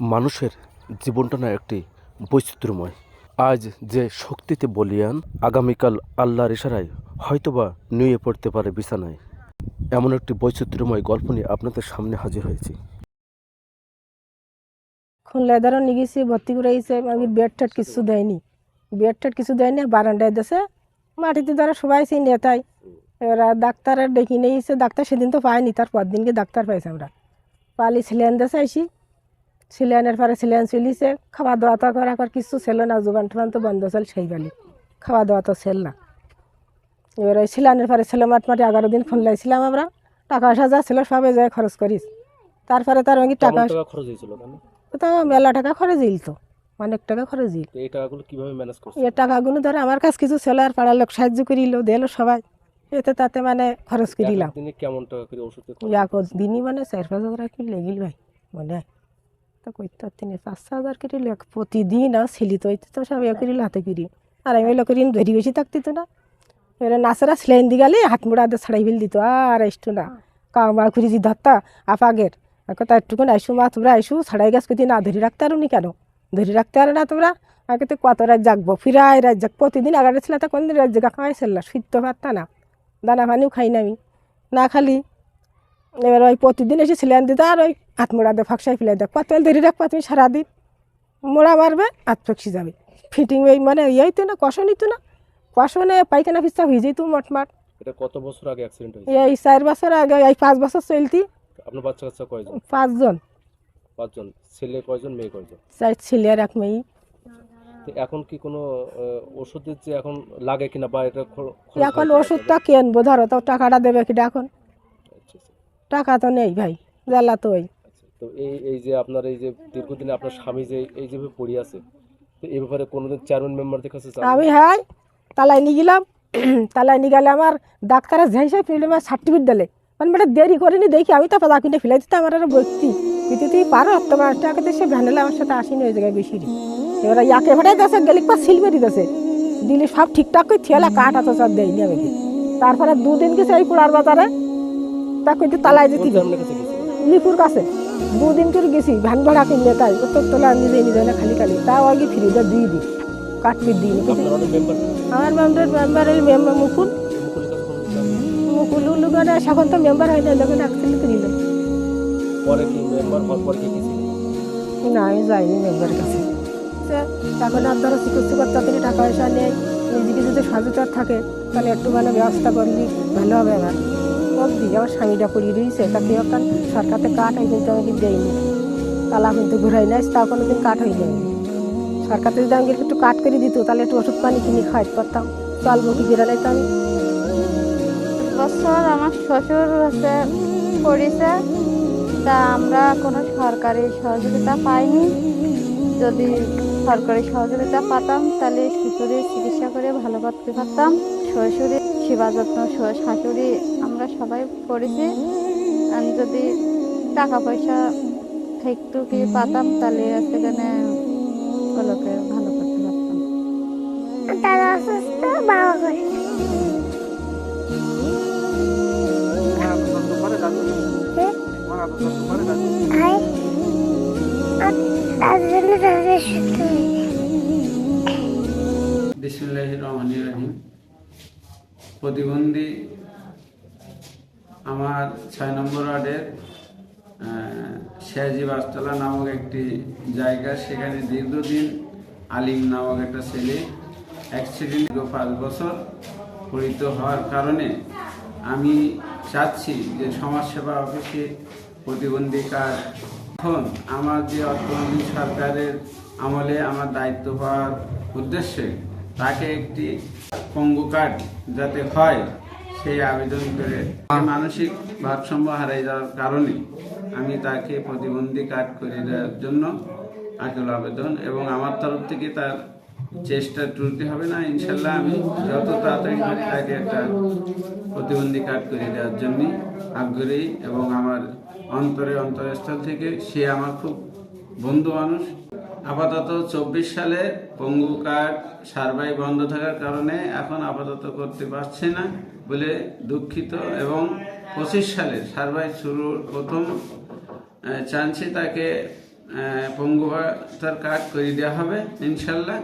মানুষের জীবনটা না একটি বৈচিত্র্যময়। আজ যে শক্তিতে বলিয়ান, আগামীকাল আল্লাহর ইশারায় হয়তোবা নুয়ে পড়তে পারে বিছানায়। এমন একটি বৈচিত্র্যময় গল্প নিয়ে আপনাদের সামনে হাজির হয়েছি। খুলনায় ধরো নিয়ে গেছি ভর্তি করে গেছে আমি বেড টেড কিছু দেয়নি। বেড টেড কিছু দেয়নি বারান্দায় দেশে মাটিতে ধরো সবাই সেই নেতাই। এবার ডাক্তার ডেকে নিয়ে এসে ডাক্তার সেদিন তো পাইনি তার পর দিনকে ডাক্তার পাইছে আমরা। পালি সিলিয়ান দেশে আইসি। সিলিয়ানের পরে সিলিয়ান চলিছে। খাওয়া দাওয়া তো করা কর কিছু ছিল না জোগান টোগান তো বন্ধ ছিল সেই বালি খাওয়া দাওয়া তো ছিল না। এবার ওই সিলিয়ানের পরে ছিল মাঠে এগারো দিন ফোন লাইছিলাম আমরা। টাকা পয়সা যা ছিল সবে যায় খরচ করিস। তারপরে তার অনেক টাকা খরচ হয়েছিল তো মেলা টাকা খরচ দিল তো অনেক টাকা খরচ দিল এই টাকাগুলো কীভাবে ম্যানেজ করছে? এ টাকাগুলো ধরে আমার কাছে কিছু ছিল আর পাড়ার লোক সাহায্য করিল দিল সবাই। এতে তাতে মানে খরচ করিলাম। দিনে কেমন টাকা করে ওষুধ এক দিনই মানে চার পাঁচ হাজার কি লেগিল ভাই মনে হয়। তো কইতে, তিনি পাঁচ ছ হাজার করে লেখ প্রতিদিন আর ছিলি তো সব ইয়ে করিল হাতে করি আর আমি লোক করি ধরি বেশি থাকতি তো না। এবারে নাচেরা সেলাইন দি গেলে হাত মুড়া দিয়ে ছাড়াই ফেল দিত আর আসতো না। কামা করি যে ধরতা আপাগের কথা একটুকুন আইসু মা, তোমরা আইসু, ছাড়াই গাছ কতি না, ধরে রাখতে আরও নি কেন? ধরে রাখতে পারো না তোমরা? আগে তো কত রাত জাগবো? ফিরাই রাত জাগ, প্রতিদিন আগারে ছিল তা কোনদিন রাত জাগা খাওয়াইছিল না শুইতে পারতা না। দানা পানিও খাই না আমি। না খালি। এবার ওই প্রতিদিন এসে সিলিয়ান দিতে, আর ওই হাত মোড়া দিয়ে ফাঁকসাই ফেলে দেখ কত ধরে রাখবা তুমি সারাদিন মোড়া মারবে হাত ফেঁকসি যাবে। ফিটিং ওই মানে ইয়েই তো না কষণ নিত না। কষণে পায়খানা পিস্তা হয়ে যেত মটমাট। এটা কত বছর আগে অ্যাক্সিডেন্ট হয়েছে? এই চার বছর আগে এই পাঁচ বছর চলতি। আপনার বাচ্চা কাচ্চা কয়জন? পাঁচজন। পাঁচজন। ছেলে কয়জন মেয়ে কয়জন? চার ছেলে আর এক মেয়ে। তো এখন কি কোনো ওষুধের যে এখন লাগে কিনা বা এটা এখন ওষুধটা কেনবো ধরো তো টাকাটা দেবে কিনা এখন আচ্ছা, আচ্ছা, টাকা তো নেই ভাই জ্বালা তো ওই। আচ্ছা। তো এই এই যে আপনার এই যে দীর্ঘদিনে আপনার স্বামী যে এই যে পড়ে আছে তো এই ব্যাপারে কোনোদিন চেয়ারম্যান মেম্বারদের কাছে আমি হাই তালাই নিয়ে গেলাম তালাই নিয়ে গেলে আমার ডাক্তারের যে হিসাবে ফিল্ডে সার্টিফিকেট দিলে। মানে বেটা দেরি করিনি দেখি আমি তো পাতা কিনে ফেলে দিতে আমার আর বলছি কিন্তু তুই পারো তোমার টাকা সে ভ্যানেলে আমার সাথে আসিনি ওই জায়গায় বেশি। এবার ইয়াকে ভাটাই দেশে গেলি পা সিলবেরি দেশে দিলি সব ঠিকঠাক করে থিয়ালা কাঠ আছে সব দেয়নি আমি তারপরে দুদিন গেছে এই পোড়ার বাজারে তা কিন্তু তালাই যেতে? লিপুর কাছে। দুদিন করে গেছি ভ্যান ভাড়া কিনলে তাই উত্তর তোলা নিজে নিজে না খালি খালি তাও আগে ফ্রি দিয়ে দিই কাটবি দিই মেম্বার আমার মেম্বার মেম্বার ওই মেম্বার মুকুল? মুকুল উলুগানে এখন তো মেম্বার হয় না লোকে ডাকছিল তো নিল পরে কি মেম্বার হওয়ার পর কি কি ছিল না আমি যাইনি মেম্বারের কাছে। এখন আর ধরো চিকিৎসা করতে তিনি টাকা পয়সা নেই নিজেকে যদি সচেতন থাকে তাহলে একটু মানে ব্যবস্থা করলি ভালো হবে আমার। অবধি আমার স্বামীটা করিয়ে দিয়েছে। তাকে এখন সরকারতে কাঠ হয় কিন্তু আমাকে দেয়নি। তালা কিন্তু ঘুরাই নাই, তাও কোনো দিন কাঠ হয়ে যায়নি। সরকার যদি আমাকে একটু কাট করে দিত, তাহলে একটু ওষুধ পানি কিনে খাওয়াতে পারতাম। চলবো কি বেরোলাই তো আমি। বছর আমার শ্বশুর হচ্ছে পড়েছে, তা আমরা কোনো সরকারি সহযোগিতা পাইনি। যদি সরকারি সহযোগিতা পাতাম, তাহলে শ্বশুরের চিকিৎসা করে ভালো করতে পারতাম। শ্বশুরের সেবা যত্ন শাশুড়ি আমরা সবাই করেছি। আমি যদি টাকা পয়সা একটু কি পাতাম তাহলে সেখানে ওগুলোকে ভালো করতে পারতাম তারা অসুস্থ বাবা করে বিসমুল্লাহ রহমান রাহিম। প্রতিবন্ধী আমার ছয় নম্বর ওয়ার্ডের শেহাজি বাসতলা নামক একটি জায়গা। সেখানে দীর্ঘদিন আলিম নামক একটা ছেলে অ্যাক্সিডেন্ট পাঁচ বছর পরিত হওয়ার কারণে আমি চাচ্ছি যে সমাজসেবা অফিসে প্রতিবন্ধী কার্ড এখন আমার যে অর্থনৈতিক সরকারের আমলে আমার দায়িত্ব পাওয়ার উদ্দেশ্যে তাকে একটি পঙ্গু কার্ড যাতে হয়, সেই আবেদন করে মানসিক ভারসাম্য হারাই যাওয়ার কারণে আমি তাকে প্রতিবন্ধী কার্ড করে দেওয়ার জন্য আকুল আবেদন এবং আমার তরফ থেকে তার চেষ্টা ত্রুটি হবে না, ইনশাল্লাহ আমি যত তাড়াতাড়ি তাকে একটা প্রতিবন্ধী কার্ড করে দেওয়ার জন্য আগ্রহী এবং আমার অন্তরে অন্তরস্থল থেকে সে আমার খুব বন্ধু মানুষ। আপাতত চব্বিশ সালে পঙ্গু কার্ড সার্ভাই বন্ধ থাকার কারণে এখন আপাতত করতে পারছে না বলে দুঃখিত এবং পঁচিশ সালে সার্ভাই শুরুর প্রথম চান্সে তাকে পঙ্গু কার্ড করে দেওয়া হবে, ইনশাল্লাহ।